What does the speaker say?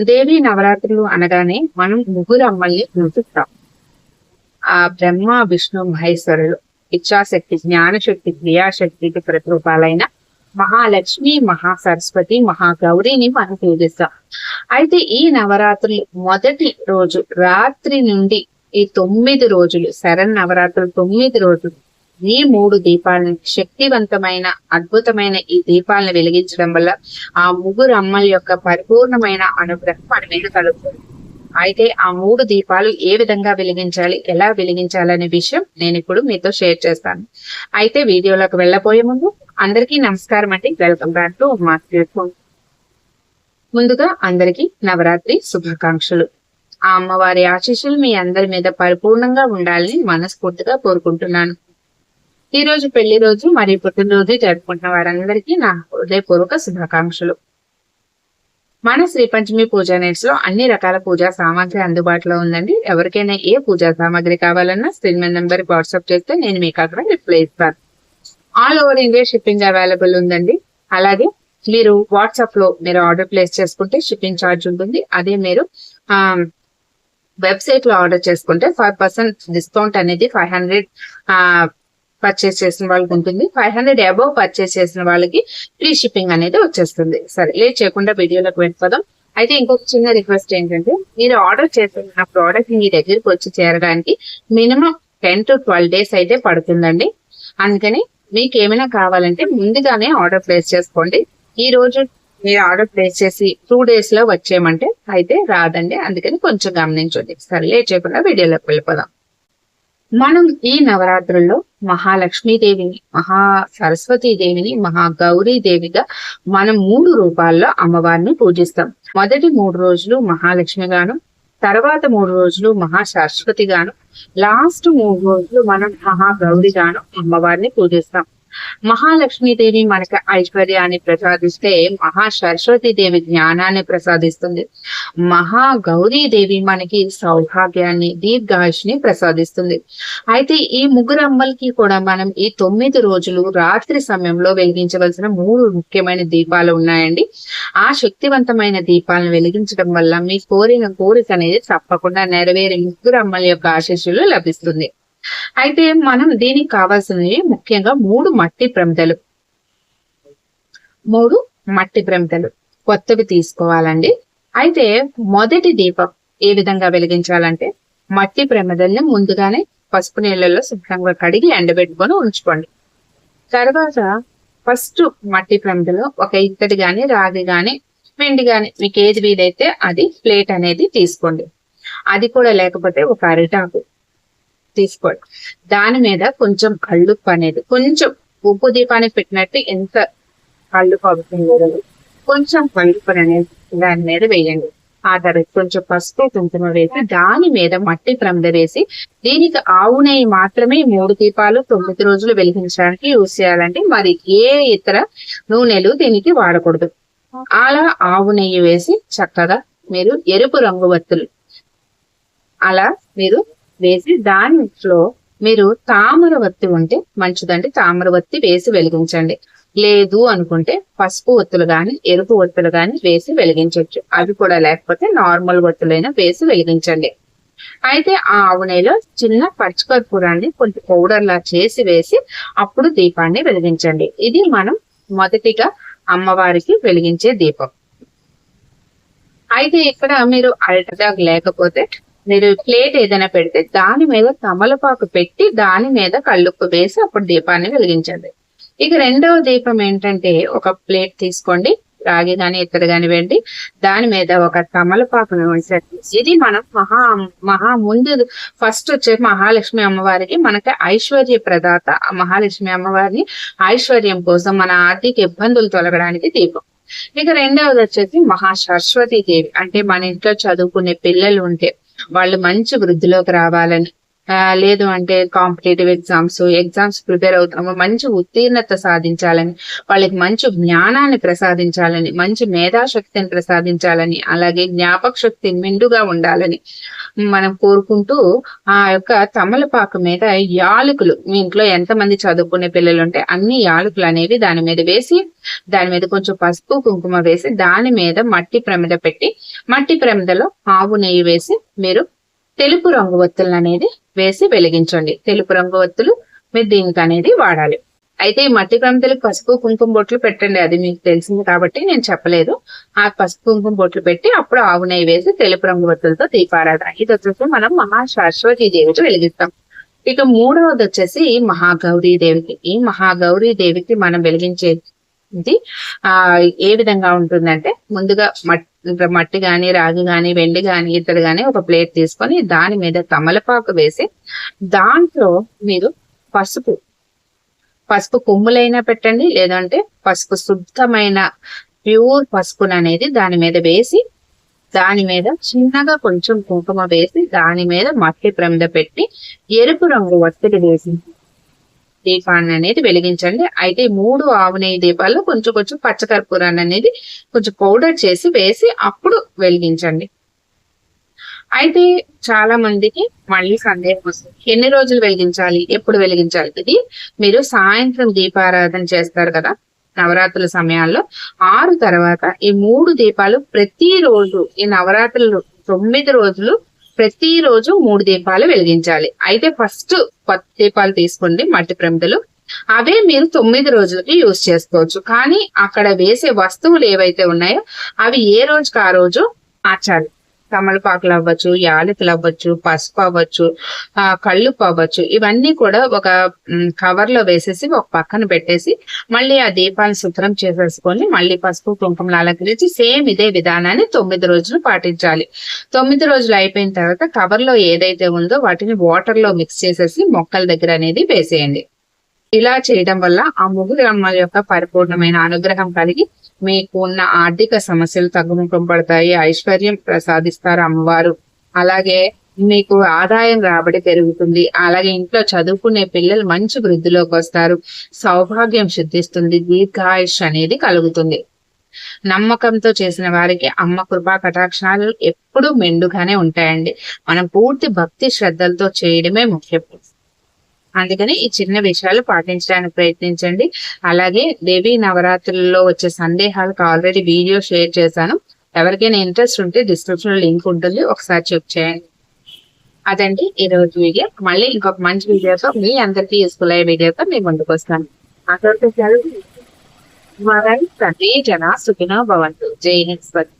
దేవి నవరాత్రులు అనగానే మనం ముగ్గురు అమ్మల్ని ఆ బ్రహ్మ విష్ణు మహేశ్వరులు ఇచ్చాశక్తి జ్ఞానశక్తి క్రియాశక్తికి ప్రతిరూపాలైన మహాలక్ష్మి మహా సరస్వతి మహాగౌరిని మనం పూజిస్తాం. అయితే ఈ నవరాత్రులు మొదటి రోజు రాత్రి నుండి ఈ తొమ్మిది రోజులు శరణ్ నవరాత్రులు తొమ్మిది రోజులు ఈ మూడు దీపాలను శక్తివంతమైన అద్భుతమైన ఈ దీపాలను వెలిగించడం వల్ల ఆ ముగ్గురు అమ్మల యొక్క పరిపూర్ణమైన అనుగ్రహం మన మీద కలుగుతుంది. అయితే ఆ మూడు దీపాలు ఏ విధంగా వెలిగించాలి ఎలా వెలిగించాలనే విషయం నేను ఇప్పుడు మీతో షేర్ చేస్తాను. అయితే వీడియోలోకి వెళ్ళబోయే ముందు అందరికీ నమస్కారం అండి. వెల్కమ్ బ్యాక్ టు మాస్టర్ ముందుగా అందరికీ నవరాత్రి శుభాకాంక్షలు. ఆ అమ్మవారి ఆశీస్సులు మీ అందరి మీద పరిపూర్ణంగా ఉండాలని మనస్ఫూర్తిగా కోరుకుంటున్నాను. ఈ రోజు పెళ్ళి రోజు మరియు పుట్టినరోజు జరుపుకుంటున్న వారందరికీ నా హృదయపూర్వక శుభాకాంక్షలు. మన శ్రీ పంచమి పూజా నెట్స్లో అన్ని రకాల పూజా సామాగ్రి అందుబాటులో ఉందండి. ఎవరికైనా ఏ పూజా సామాగ్రి కావాలన్నా స్క్రీన్ మీద నెంబర్ వాట్సాప్ చేస్తే నేను మీకు అక్కడ రిప్లై ఇస్తాను. All over India shipping available ఉందండి. అలాగే మీరు వాట్సాప్లో మీరు ఆర్డర్ ప్లేస్ చేసుకుంటే షిప్పింగ్ ఛార్జ్ ఉంటుంది. అదే మీరు వెబ్సైట్లో ఆర్డర్ చేసుకుంటే ఫైవ్ పర్సెంట్ డిస్కౌంట్ అనేది ఫైవ్ హండ్రెడ్ పర్చేస్ చేసిన వాళ్ళకి ఉంటుంది. ఫైవ్ హండ్రెడ్ అబవ్ పర్చేస్ చేసిన వాళ్ళకి ఫ్రీ షిప్పింగ్ అనేది వచ్చేస్తుంది. సరే లేట్ చేయకుండా వీడియోలోకి వెళ్ళిపోదాం. అయితే ఇంకొక చిన్న రిక్వెస్ట్ ఏంటంటే మీరు ఆర్డర్ చేస్తున్న ప్రోడక్ట్ మీ దగ్గరికి వచ్చి చేరడానికి minimum ten to twelve days అయితే పడుతుందండి. అందుకని మీకు ఏమైనా కావాలంటే ముందుగానే ఆర్డర్ ప్లేస్ చేసుకోండి. ఈ రోజు మీరు ఆర్డర్ ప్లేస్ చేసి టూ డేస్లో వచ్చేయమంటే అయితే రాదండి. అందుకని కొంచెం గమనించండి. సరే లేట్ చేయకుండా వీడియోలోకి వెళ్ళిపోదాం. మనం ఈ నవరాత్రుల్లో మహాలక్ష్మీదేవిని మహా సరస్వతీ దేవిని మహా గౌరీ దేవిగా మనం మూడు రూపాల్లో అమ్మవారిని పూజిస్తాం. మొదటి మూడు రోజులు మహాలక్ష్మి గాను తర్వాత మూడు రోజులు మహా సరస్వతిగాను లాస్ట్ మూడు రోజులు మనం మహా గాను అమ్మవారిని పూజిస్తాం. మహాలక్ష్మీదేవి మనకి ఐశ్వర్యాన్ని ప్రసాదిస్తే మహా సరస్వతి దేవి జ్ఞానాన్ని ప్రసాదిస్తుంది. మహా దేవి మనకి సౌభాగ్యాన్ని దీర్ఘాయుష్ని ప్రసాదిస్తుంది. అయితే ఈ ముగ్గురు అమ్మలకి కూడా మనం ఈ తొమ్మిది రోజులు రాత్రి సమయంలో వెలిగించవలసిన మూడు ముఖ్యమైన దీపాలు ఉన్నాయండి. ఆ శక్తివంతమైన దీపాలను వెలిగించడం వల్ల మీ కోరిన కోరిక అనేది తప్పకుండా నెరవేరే ముగ్గురు అమ్మల యొక్క ఆశీస్సులు లభిస్తుంది. అయితే మనం దీనికి కావాల్సినవి ముఖ్యంగా మూడు మట్టి ప్రమిదలు. మూడు మట్టి ప్రమిదలు కొత్తవి తీసుకోవాలండి. అయితే మొదటి దీపం ఏ విధంగా వెలిగించాలంటే మట్టి ప్రమిదల్ని ముందుగానే పసుపు నీళ్ళలో శుభ్రంగా కడిగి ఎండబెట్టుకొని ఉంచుకోండి. తర్వాత ఫస్ట్ మట్టి ప్రమిదలో ఒక ఇత్తడి గాని రాగి గాని పిండి గాని మీకు ఏది వీలైతే అది ప్లేట్ అనేది తీసుకోండి. అది కూడా లేకపోతే ఒక అరిటాకు. తీసుకోండి. దాని మీద కొంచెం కళ్ళుప్పు అనేది కొంచెం ఉప్పు దీపానికి పెట్టినట్టు ఎంత కళ్ళుప్పు అవుతుంది కొంచెం కళ్ళుప్పు అనేది దాని మీద వేయండి. ఆ తర్వాత కొంచెం పసుపు కుంకుమ వేసి దాని మీద మట్టి ప్రమిద వేసి దీనికి ఆవు నెయ్యి మాత్రమే మూడు దీపాలు తొమ్మిది రోజులు వెలిగించడానికి యూజ్ చేయాలంటే మరి ఏ ఇతర నూనెలు దీనికి వాడకూడదు. అలా ఆవు నెయ్యి వేసి చక్కగా మీరు ఎరుపు రంగు వత్తులు అలా మీరు వేసి దానిలో మీరు తామర వత్తి ఉంటే మంచిదండి. తామర వత్తి వేసి వెలిగించండి. లేదు అనుకుంటే పసుపు ఒత్తులు గాని ఎరుపు ఒత్తులు గాని వేసి వెలిగించవచ్చు అవి కూడా లేకపోతే నార్మల్ ఒత్తులైనా వేసి వెలిగించండి. అయితే ఆ ఆవునేలో చిన్న పచ్చికర్పూరాన్ని కొంచెం పౌడర్లా చేసి వేసి అప్పుడు దీపాన్ని వెలిగించండి. ఇది మనం మొదటిగా అమ్మవారికి వెలిగించే దీపం. అయితే ఇక్కడ మీరు అల్ట్రాగ్ లేకపోతే మీరు ప్లేట్ ఏదైనా పెడితే దాని మీద తమలపాకు పెట్టి దాని మీద కళ్ళుప్పు వేసి అప్పుడు దీపాన్ని వెలిగించండి. ఇక రెండవ దీపం ఏంటంటే ఒక ప్లేట్ తీసుకోండి రాగి గాని ఇతర కాని వెండి దాని మీద ఒక తమలపాకును ఉంచండి ఇది మనం మహా మహా ముందు ఫస్ట్ వచ్చే మహాలక్ష్మి అమ్మవారికి మనకి ఐశ్వర్య ప్రదాత మహాలక్ష్మి అమ్మవారిని ఐశ్వర్యం కోసం మన ఆర్థిక ఇబ్బందులు తొలగడానికి దీపం. ఇక రెండవది వచ్చేసి మహా సరస్వతి దేవి. అంటే మన ఇంట్లో చదువుకునే పిల్లలు ఉంటే వాళ్ళు మంచి వృద్ధిలోకి రావాలని. లేదు అంటే కాంపిటేటివ్ ఎగ్జామ్స్ ఎగ్జామ్స్ ప్రిపేర్ అవుతాము మంచి ఉత్తీర్ణత సాధించాలని వాళ్ళకి మంచి జ్ఞానాన్ని ప్రసాదించాలని మంచి మేధాశక్తిని ప్రసాదించాలని అలాగే జ్ఞాపక శక్తి మెండుగా ఉండాలని. మనం కోరుకుంటూ ఆ యొక్క తమలపాకు మీద యాలకులు. మీ ఇంట్లో ఎంతమంది చదువుకునే పిల్లలు ఉంటే అన్ని యాలకులు అనేవి దాని మీద వేసి దాని మీద కొంచెం పసుపు కుంకుమ వేసి దాని మీద మట్టి ప్రమిద పెట్టి మట్టి ప్రమిదలో ఆవు నెయ్యి వేసి మీరు తెలుపు రంగు ఒత్తులు అనేది వేసి వెలిగించండి. తెలుపు రంగు ఒత్తులు మీరు దీనికి అనేది వాడాలి. అయితే ఈ మట్టి ప్రాంతాలకు పసుపు కుంకుమ బొట్లు పెట్టండి అది మీకు తెలిసింది కాబట్టి నేను చెప్పలేదు. ఆ పసుపు కుంకుమ బొట్లు పెట్టి అప్పుడు ఆవు నెయ్యి వేసి తెలుపు రంగు బొత్తులతో దీపారాధన. ఇది వచ్చేసి మనం మహాశాశ్వతి దేవికి వెలిగిస్తాం. ఇక మూడవది వచ్చేసి మహాగౌరీ దేవికి. ఈ మహాగౌరీ దేవికి మనం వెలిగించేది ఆ ఏ విధంగా ఉంటుందంటే ముందుగా మట్టి మట్టి గాని రాగి గాని వెండి గాని ఇతడు గాని ఒక ప్లేట్ తీసుకొని దాని మీద తమలపాకు వేసి దాంట్లో మీరు పసుపు పసుపు కొమ్ములైనా పెట్టండి లేదంటే పసుపు శుద్ధమైన ప్యూర్ పసుపును అనేది దాని మీద వేసి దాని మీద చిన్నగా కొంచెం కుంకుమ వేసి దాని మీద మట్టి ప్రమిద పెట్టి ఎరుపు రంగు ఒత్తిడి వేసి దీపాన్ని అనేది వెలిగించండి. అయితే ఈ మూడు ఆవు నెయ్యి దీపాల్లో కొంచెం కొంచెం పచ్చకర్పూరాన్ని అనేది కొంచెం పౌడర్ చేసి వేసి అప్పుడు వెలిగించండి. అయితే చాలా మందికి మళ్ళీ సందేహం వస్తుంది. ఎన్ని రోజులు వెలిగించాలి? ఎప్పుడు వెలిగించాలి? ఇది మీరు సాయంత్రం దీపారాధన చేస్తారు కదా నవరాత్రుల సమయాల్లో. ఆరు తర్వాత ఈ మూడు దీపాలు ప్రతిరోజు ఈ నవరాత్రులు తొమ్మిది రోజులు ప్రతిరోజు మూడు దీపాలు వెలిగించాలి. అయితే ఫస్ట్ కొత్త దీపాలు తీసుకోండి మట్టి ప్రమిదలు. అవే మీరు తొమ్మిది రోజులకి యూజ్ చేసుకోవచ్చు. కానీ అక్కడ వేసే వస్తువులు ఏవైతే ఉన్నాయో అవి ఏ రోజుకి ఆ రోజు మార్చాలి తమలపాకులు అవ్వచ్చు యాలకులు అవ్వచ్చు పసుపు అవ్వచ్చు ఆ కళ్ళుపు అవ్వచ్చు. ఇవన్నీ కూడా ఒక కవర్లో వేసేసి ఒక పక్కన పెట్టేసి మళ్ళీ ఆ దీపాలను శుభ్రం చేసేసుకొని మళ్ళీ పసుపు కుంకుమలు అలంకరించి సేమ్ ఇదే విధానాన్ని తొమ్మిది రోజులు పాటించాలి. తొమ్మిది రోజులు అయిపోయిన తర్వాత కవర్లో ఏదైతే ఉందో వాటిని వాటర్లో మిక్స్ చేసేసి మొక్కల దగ్గర అనేది వేసేయండి. ఇలా చేయడం వల్ల ఆ ముగ్గురు అమ్మల యొక్క పరిపూర్ణమైన అనుగ్రహం కలిగి మీకు ఉన్న ఆర్థిక సమస్యలు తగ్గుముఖం పడతాయి ఐశ్వర్యం ప్రసాదిస్తారు అమ్మవారు. అలాగే మీకు ఆదాయం రాబడి పెరుగుతుంది. అలాగే ఇంట్లో చదువుకునే పిల్లలు మంచి వృద్ధిలోకి వస్తారు. సౌభాగ్యం సిద్ధిస్తుంది. దీర్ఘాయుష్ అనేది కలుగుతుంది. నమ్మకంతో చేసిన వారికి అమ్మ కృపా కటాక్షణాలు ఎప్పుడూ మెండుగానే ఉంటాయండి. మనం పూర్తి భక్తి శ్రద్ధలతో చేయడమే ముఖ్యం. అందుకని ఈ చిన్న విషయాలు పాటించడానికి ప్రయత్నించండి. అలాగే దేవీ నవరాత్రుల్లో వచ్చే సందేహాలకు ఆల్రెడీ వీడియో షేర్ చేశాను. ఎవరికైనా ఇంట్రెస్ట్ ఉంటే డిస్క్రిప్షన్ లింక్ ఉంటుంది. ఒకసారి చెక్ చేయండి. అదండి ఈ రోజు వీడియో మళ్ళీ ఇంకొక మంచి వీడియోతో మీ అందరికీ యూస్ఫుల్ అయ్యే వీడియోతో మీ ముందుకు వస్తాను. అక్కడ జన సుఖినో భవంతు. జై హింద్.